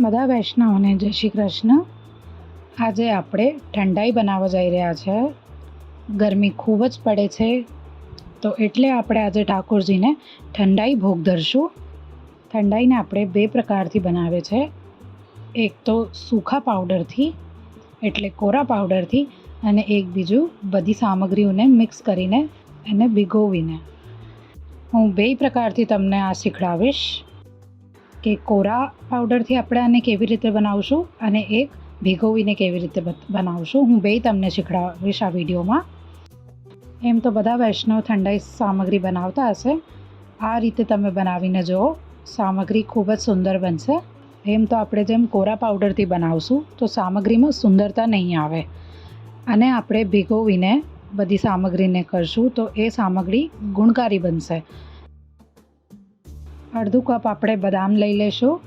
બધા વૈષ્ણવને જય શ્રી કૃષ્ણ. આજે આપણે ઠંડાઈ બનાવવા જઈ રહ્યા છે. ગરમી ખૂબ જ પડે છે. તો એટલે આપણે આજે ઠાકોરજીને ઠંડાઈ ભોગ ધરશું. ઠંડાઈને આપણે બે પ્રકારથી બનાવે છે. એક તો સૂખા પાવડરથી, એટલે કોરા પાવડરથી, અને એક બીજું બધી સામગ્રીઓને મિક્સ કરીને એને ભીગોવીને. હું બે પ્રકારથી તમને આ શીખડાવીશ. કે કોરા પાવડરથી આપણે આને કેવી રીતે બનાવશું અને એક ભીગોવીને કેવી રીતે બનાવશું. હું બે તમને શીખડાવીશ આ વિડીયોમાં. એમ તો બધા વૈષ્ણવ ઠંડાઈ સામગ્રી બનાવતા હશે. આ રીતે તમે બનાવીને જુઓ. સામગ્રી ખૂબ જ સુંદર બનશે. એમ તો આપણે જેમ કોરા પાવડરથી બનાવશું, તો સામગ્રીમાં સુંદરતા નહીં આવે. અને આપણે ભીગોવીને બધી સામગ્રીને કરશું, તો એ સામગ્રી ગુણકારી બનશે. અડધું કપ આપણે બદામ લઈ લેશું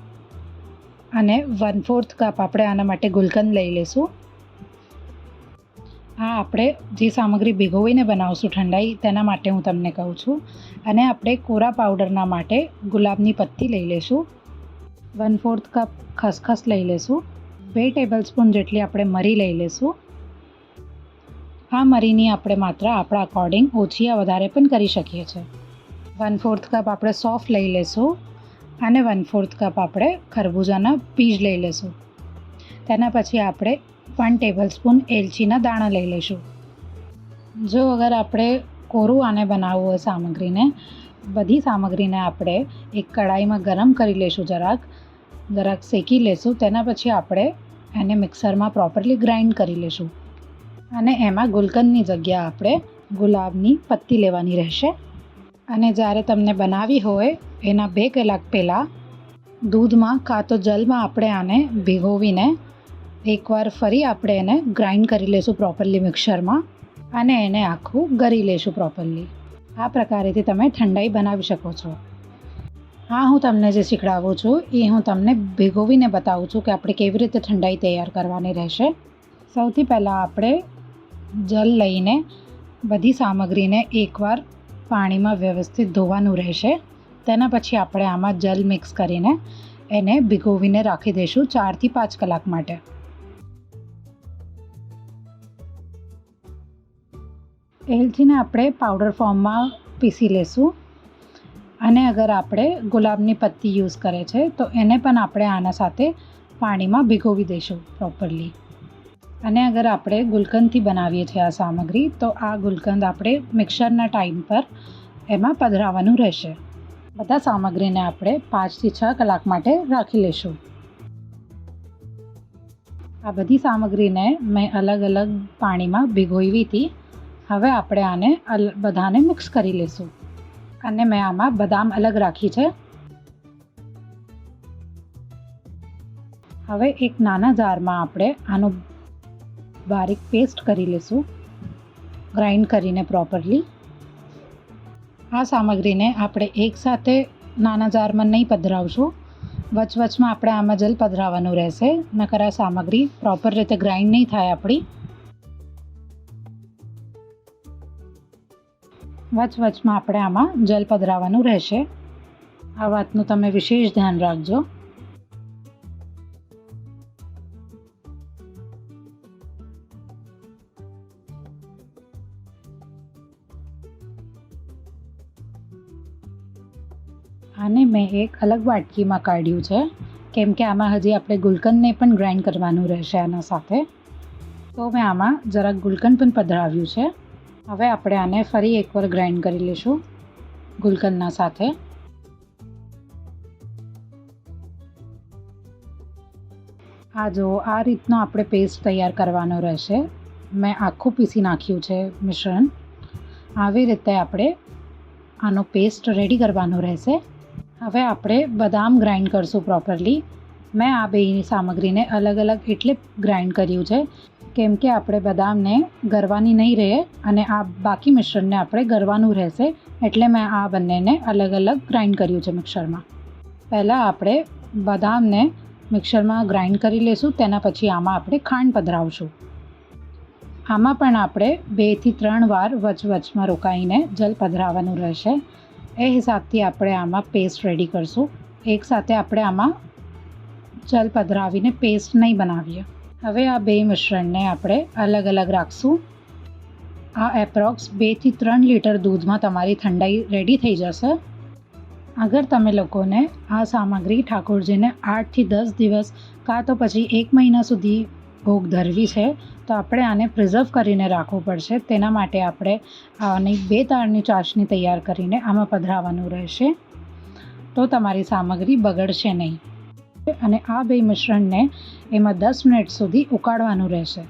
અને વન ફોર્થ કપ આપણે આના માટે ગુલકંદ લઈ લેશું. આ આપણે જે સામગ્રી ભીગોવીને બનાવશું ઠંડાઈ, તેના માટે હું તમને કહું છું. અને આપણે કોરા પાવડરના માટે ગુલાબની પત્તી લઈ લેશું. વન ફોર્થ કપ ખસખસ લઈ લેશું. બે ટેબલ સ્પૂન જેટલી આપણે મરી લઈ લેશું. આ મરીની આપણે માત્રા આપણા અકોર્ડિંગ ઓછી યા વધારે પણ કરી શકીએ છીએ. વન ફોર્થ કપ આપણે સોફ લઈ લેશું અને વન ફોર્થ કપ આપણે ખરબૂજાના બીજ લઈ લેશું. તેના પછી આપણે વન ટેબલ સ્પૂન એલચીના દાણા લઈ લઈશું જો અગર આપણે કોરું આને બનાવવું હોય સામગ્રીને, બધી સામગ્રીને આપણે એક કડાઈમાં ગરમ કરી લઈશું જરાક જરાક શેકી લેશું, તેના પછી આપણે એને મિક્સરમાં પ્રોપરલી ગ્રાઇન્ડ કરી લઈશું અને એમાં ગુલકંદની જગ્યા આપણે ગુલાબની પત્તી લેવાની રહેશે. અને જ્યારે તમને બનાવી હોય, એના બે કલાક પહેલાં દૂધમાં કાં તો જલમાં આપણે આને ભીગોવીને એકવાર ફરી આપણે એને ગ્રાઇન્ડ કરી લઈશું પ્રોપરલી મિક્સરમાં અને એને આખું ગરી લઈશું પ્રોપરલી. આ પ્રકારેથી તમે ઠંડાઈ બનાવી શકો છો. હા હું તમને જે શીખડાવું છું, એ હું તમને ભીગોવીને બતાવું છું કે આપણે કેવી રીતે ઠંડાઈ તૈયાર કરવાની રહેશે. સૌથી પહેલાં આપણે જલ લઈને બધી સામગ્રીને એકવાર પાણીમાં વ્યવસ્થિત ધોવાનું રહેશે. તેના પછી આપણે આમાં જલ મિક્સ કરીને એને ભીગોવીને રાખી દઈશું ચારથી પાંચ કલાક માટે. એલચીને આપણે પાવડર ફોર્મમાં પીસી લેશું. અને અગર આપણે ગુલાબની પત્તી યુઝ કરે છે, તો એને પણ આપણે આના સાથે પાણીમાં ભીગોવી દઈશું પ્રોપરલી અને અગર આપણે ગુલકંદથી બનાવીએ છીએ આ સામગ્રી, તો આ ગુલકંદ આપણે મિક્સરના ટાઈમ પર એમાં પધરાવવાનું રહેશે. બધા સામગ્રીને આપણે પાંચથી છ કલાક માટે રાખી લઈશું. આ બધી સામગ્રીને મેં અલગ અલગ પાણીમાં ભીગોવી હતી. હવે આપણે આને બધાને મિક્સ કરી લઈશું. અને મેં આમાં બદામ અલગ રાખી છે. હવે એક નાના જારમાં આપણે આનો બારીક પેસ્ટ કરી લઈશું ગ્રાઇન્ડ કરીને પ્રોપરલી આ સામગ્રીને આપણે એકસાથે નાના જારમાં નહીં પધરાવશું. વચવચમાં આપણે આમાં જલ પધરાવવાનું રહેશે. નકર આ સામગ્રી પ્રોપર રીતે ગ્રાઇન્ડ નહીં થાય આપણી. વચવચમાં આપણે આમાં જલ પધરાવવાનું રહેશે. આ વાતનું તમે વિશેષ ધ્યાન રાખજો. આને મેં એક અલગ વાટકીમાં કાઢ્યું છે. કેમ કે આમાં હજી આપણે ગુલકંદને પણ ગ્રાઇન્ડ કરવાનું રહેશે આના સાથે. તો મેં આમાં જરાક ગુલકંદ પણ પધરાવ્યું છે. હવે આપણે આને ફરી એકવાર ગ્રાઇન્ડ કરી લઈશું ગુલકંદના સાથે. આ જો, આ રીતનો આપણે પેસ્ટ તૈયાર કરવાનો રહેશે. મેં આખું પીસી નાખ્યું છે મિશ્રણ. આવી રીતે આપણે આનો પેસ્ટ રેડી કરવાનો રહેશે. હવે આપણે બદામ ગ્રાઇન્ડ કરશું પ્રોપરલી. મેં આ બે સામગ્રીને અલગ અલગ એટલે ગ્રાઇન્ડ કર્યું છે. કેમ કે આપણે બદામને ગરવાની નહીં રહે અને આ બાકી મિશ્રણને આપણે ગરવાનું રહેશે એટલે મેં આ બંનેને અલગ અલગ ગ્રાઇન્ડ કર્યું છે મિક્સરમાં. પહેલાં આપણે બદામને મિક્સરમાં ગ્રાઇન્ડ કરી લઈશું તેના પછી આમાં આપણે ખાંડ પધરાવશું. આમાં પણ આપણે બેથી ત્રણ વાર વચ વચમાં રોકાઈને જલ પધરાવવાનું રહેશે. એ હિસાબથી આપણે આમાં પેસ્ટ રેડી કરશું. એકસાથે આપણે આમાં જલ પધરાવીને પેસ્ટ નહીં બનાવીએ. હવે આ બે મિશ્રણને આપણે અલગ અલગ રાખશું. આ એપ્રોક્સ બેથી ત્રણ લીટર દૂધમાં તમારી ઠંડાઈ રેડી થઈ જશે. અગર તમે લોકોને આ સામગ્રી ઠાકોરજીને આઠથી દસ દિવસ કાં તો પછી એક મહિના સુધી ભોગ ધરવી છે, તો આપણે આને પ્રિઝર્વ કરીને રાખવું પડશે. તેના માટે આપણે આની બે તારની ચાસણી તૈયાર કરીને આમાં પધરાવવાનું રહેશે. તો તમારી સામગ્રી બગડશે નહીં. અને આ બે મિશ્રણને એમાં દસ મિનિટ સુધી ઉકાળવાનું રહેશે.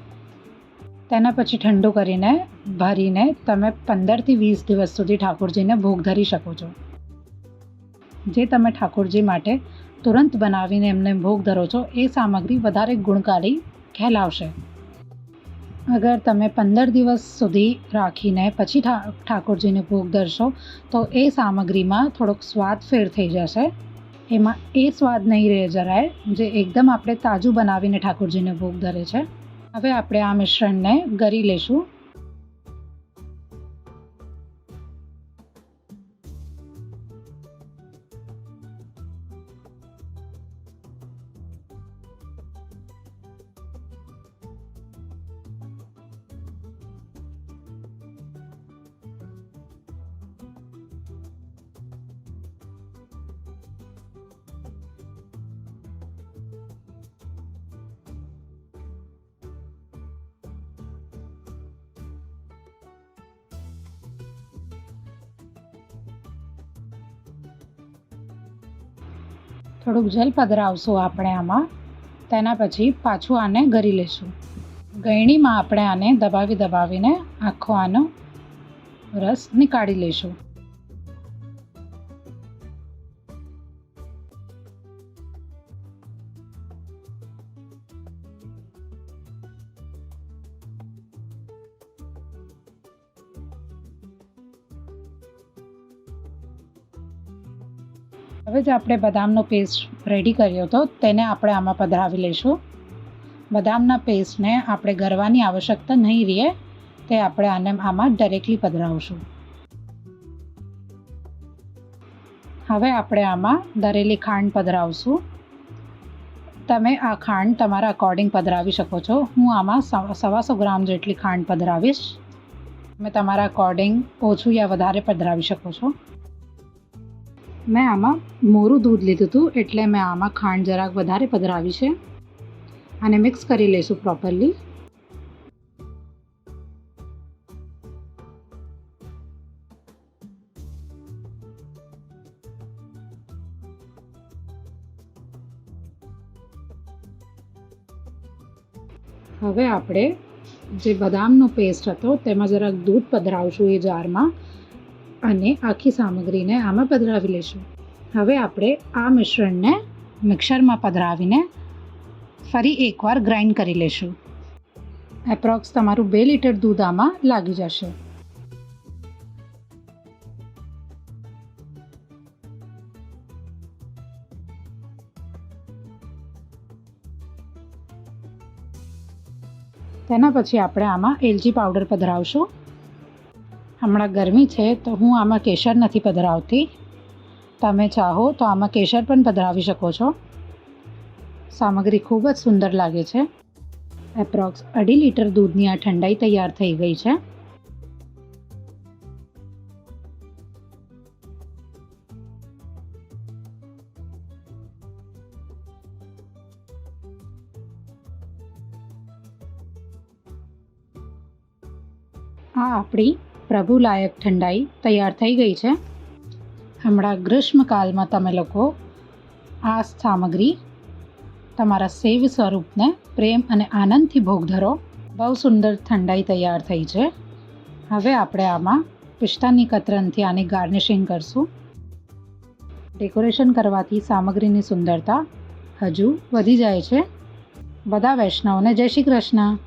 તેના પછી ઠંડુ કરીને ભરીને તમે પંદરથી વીસ દિવસ સુધી ઠાકોરજીને ભોગ ધરી શકો છો. જે તમે ઠાકોરજી માટે તુરંત બનાવીને એમને ભોગ ધરો છો, એ સામગ્રી વધારે ગુણકારી કહેલાવશે અગર તમે પંદર દિવસ સુધી રાખીને પછી ઠાકોરજીને ભોગ ધરશો, તો એ સામગ્રીમાં થોડોક સ્વાદ ફેર થઈ જશે. એમાં એ સ્વાદ નહીં રહે જરાય, જે એકદમ આપણે તાજું બનાવીને ઠાકોરજીને ભોગ ધરે છે. હવે આપણે આ મિશ્રણને ગરી લેશું. થોડુંક જલ પધરાવશું આપણે આમાં. તેના પછી પાછું આને ગરી લેશું ગળણીમાં આપણે આને દબાવી દબાવીને આખો આનો રસ નીકાળી લેશું હવે જે આપણે બદામનો પેસ્ટ રેડી કર્યો હતો, તેને આપણે આમાં પધરાવી લઈશું. બદામના પેસ્ટને આપણે ગરવાની આવશ્યકતા નહીં રહે તે આપણે આને આમાં ડાયરેક્ટલી પધરાવશું. હવે આપણે આમાં દરેલી ખાંડ પધરાવશું. તમે આ ખાંડ તમારા અકોર્ડિંગ પધરાવી શકો છો. હું આમાં સવાસો ગ્રામ જેટલી ખાંડ પધરાવીશ. તમે તમારા અકોર્ડિંગ ઓછું યા વધારે પધરાવી શકો છો. મેં આમાં મોરું દૂધ લીધું હતું એટલે મેં આમાં ખાંડ જરાક વધારે પધરાવી છે. અને મિક્સ કરી લઈશું પ્રોપરલી હવે આપણે જે બદામનો પેસ્ટ હતો તેમાં જરાક દૂધ પધરાવશું એ જારમાં અને આખી સામગ્રીને આમાં પધરાવી લઈશું. હવે આપણે આ મિશ્રણને મિક્સરમાં પધરાવીને ફરી એકવાર ગ્રાઇન્ડ કરી લઈશું. એપ્રોક્સ તમારું બે લીટર દૂધ આમાં લાગી જશે. તેના પછી આપણે આમાં એલચી પાવડર પધરાવશું. હમણાં ગરમી છે, તો હું આમાં કેસર નથી પધરાવતી. તમે ચાહો તો આમાં કેસર પણ પધરાવી શકો છો. સામગ્રી ખૂબ જ સુંદર લાગે છે. એપ્રોક્સ અઢી લીટર દૂધની આ ઠંડાઈ તૈયાર થઈ ગઈ છે. આ આપણી પ્રભુલાયક ઠંડાઈ તૈયાર થઈ ગઈ છે. હમણાં ગ્રીષ્મકાલમાં તમે લોકો આ સામગ્રી તમારા સેવ સ્વરૂપને પ્રેમ અને આનંદથી ભોગ ધરો. બહુ સુંદર ઠંડાઈ તૈયાર થઈ છે. હવે આપણે આમાં પિસ્તાની કતરનથી આની ગાર્નિશિંગ કરશું. ડેકોરેશન કરવાથી સામગ્રીની સુંદરતા હજુ વધી જાય છે. બધા વૈષ્ણવને જય શ્રી કૃષ્ણ.